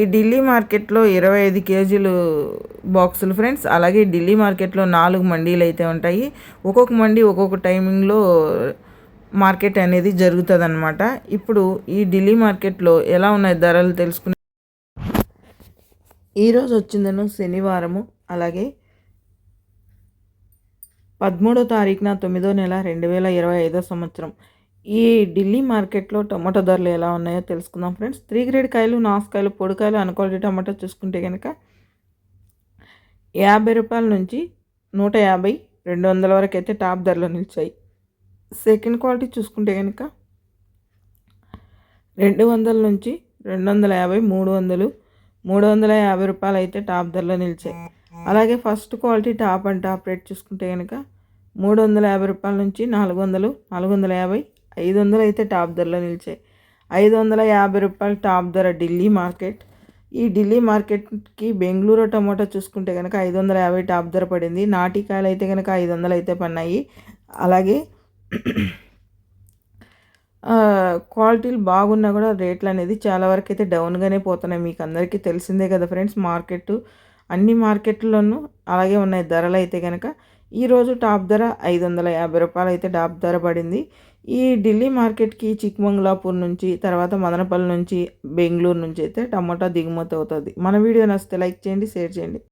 ఈ ఢిల్లీ మార్కెట్లో ఇరవై ఐదు కేజీలు బాక్సులు ఫ్రెండ్స్ అలాగే ఢిల్లీ మార్కెట్లో నాలుగు మండీలు అయితే ఉంటాయి. ఒక్కొక్క మండీ ఒక్కొక్క టైమింగ్లో మార్కెట్ అనేది జరుగుతుందన్నమాట. ఇప్పుడు ఈ ఢిల్లీ మార్కెట్లో ఎలా ఉన్నాయి ధరలు తెలుసుకునే ఈరోజు వచ్చిందను శనివారము అలాగే పదమూడో తారీఖున తొమ్మిదో నెల రెండు వేల ఇరవై ఐదో సంవత్సరం. ఈ ఢిల్లీ మార్కెట్లో టమాటో ధరలు ఎలా ఉన్నాయో తెలుసుకుందాం ఫ్రెండ్స్. త్రీ గ్రేడ్ కాయలు నాసుకాయలు పొడికాయలు అనుకోవాలి టమాటో చూసుకుంటే కనుక యాభై రూపాయల నుంచి నూట యాభై రెండు వందల వరకు అయితే టాప్ ధరలో నిలిచాయి. సెకండ్ క్వాలిటీ చూసుకుంటే కనుక రెండు వందల నుంచి రెండు వందల యాభై మూడు వందలు మూడు వందల యాభై రూపాయలు అయితే టాప్ ధరలో నిలిచాయి. అలాగే first quality top and top rate చూసుకుంటే కనుక మూడు వందల యాభై రూపాయల నుంచి నాలుగు వందలు నాలుగు వందల యాభై ఐదు వందలు అయితే టాప్ ధరలో నిలిచాయి. ఐదు వందల యాభై రూపాయలు టాప్ ధర ఢిల్లీ మార్కెట్. ఈ ఢిల్లీ మార్కెట్కి బెంగళూరు టమోటా చూసుకుంటే కనుక ఐదు వందల యాభై టాప్ ధర పడింది. నాటికాయలు అయితే కనుక ఐదు వందలు అయితే పడినాయి అలాగే క్వాలిటీలు బాగున్నా కూడా రేట్లు అనేది చాలా వరకు అయితే డౌన్గానే పోతున్నాయి. మీకు అందరికీ తెలిసిందే కదా ఫ్రెండ్స్ మార్కెట్ అన్ని మార్కెట్లోనూ అలాగే ఉన్నాయి. ధరలు అయితే కనుక ఈరోజు టాప్ ధర ఐదు వందల యాభై రూపాయలు అయితే టాప్ ధర పడింది. ఈ ఢిల్లీ మార్కెట్కి చిక్మంగళాపూర్ నుంచి తర్వాత మదనపల్లి నుంచి బెంగళూరు నుంచి అయితే టమాటా దిగుమతి అవుతుంది. మన వీడియో నచ్చితే లైక్ చేయండి షేర్ చేయండి.